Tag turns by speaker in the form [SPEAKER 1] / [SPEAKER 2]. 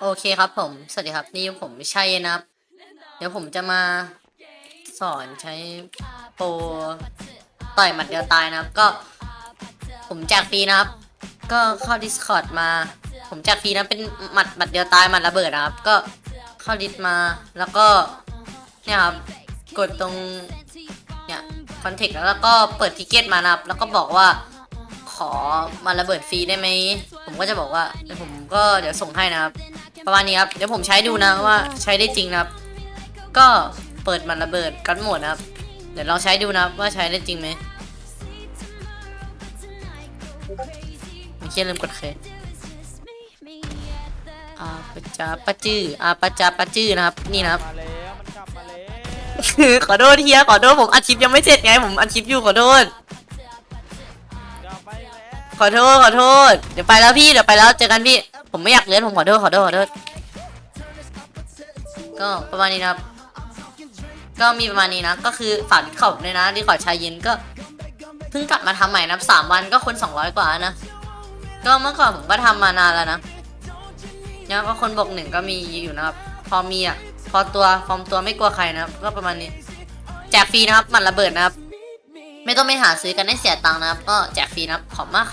[SPEAKER 1] โอเคครับผม สวัสดีครับ นี่ผมชัยนะครับ เดี๋ยวผมจะมาสอนใช้โปรต่อยหมัดเดียวตายนะครับ ก็ผมแจกฟรีนะครับ ก็เข้า Discord มา ผมแจกฟรีนะเป็นหมัดหมัดเดียวตายหมัดระเบิดนะครับ ก็เข้าดิสมาแล้วก็เนี่ยครับกดตรงเนี่ยคอนเทกต์แล้วก็เปิดทิเก็ตมานะครับ แล้วก็บอกว่า ขอมาระเบิดฟรีได้ไหม ผมก็จะบอกว่าเดี๋ยวผมก็เดี๋ยวส่งให้นะครับ ประมาณนี้ครับ เดี๋ยวผมใช้ดูนะว่าใช้ได้จริงนะครับ ก็เปิดมันระเบิดกันหมดนะครับ เดี๋ยวลองใช้ดูนะครับว่าใช้ได้จริงไหมไม่เชื่อลืมกดเคสอาปะจาปะจื้ออาปะจาปะจื้อนะครับ นี่นะครับ
[SPEAKER 2] มาแล้วมันกลับมาแล้ว
[SPEAKER 1] ขอโทษเฮียขอโทษผมอัดคลิปยังไม่เสร็จไงผมอัดคลิปอยู่ขอโทษ
[SPEAKER 2] กลับไปแล้ว
[SPEAKER 1] ขอโทษขอโทษ เดี๋ยวไปแล้วพี่เดี๋ยวไปแล้วเจอกันพี่ ผมไม่อยากเลื่อนผมขอโทษขอโทษขอโทษ ก็ประมาณนี้นะครับ ก็มีประมาณนี้นะ ก็คือฝากขอบเลยนะที่ขอชายเย็นก็เพิ่งกลับมาทำใหม่นะสามวันก็คนสองร้อยกว่านะ ก็เมื่อก่อนผมก็ทำมานานแล้วนะแล้วก็คนบกหนึ่งก็มีอยู่นะครับ พอมีอะพอตัวฟอร์มตัวไม่กลัวใครนะครับ ก็ประมาณนี้แจกฟรีนะครับมันระเบิดนะครับ ไม่ต้องไปหาซื้อกันให้เสียตังค์นะครับ ก็แจกฟรีนะครับขอบมาก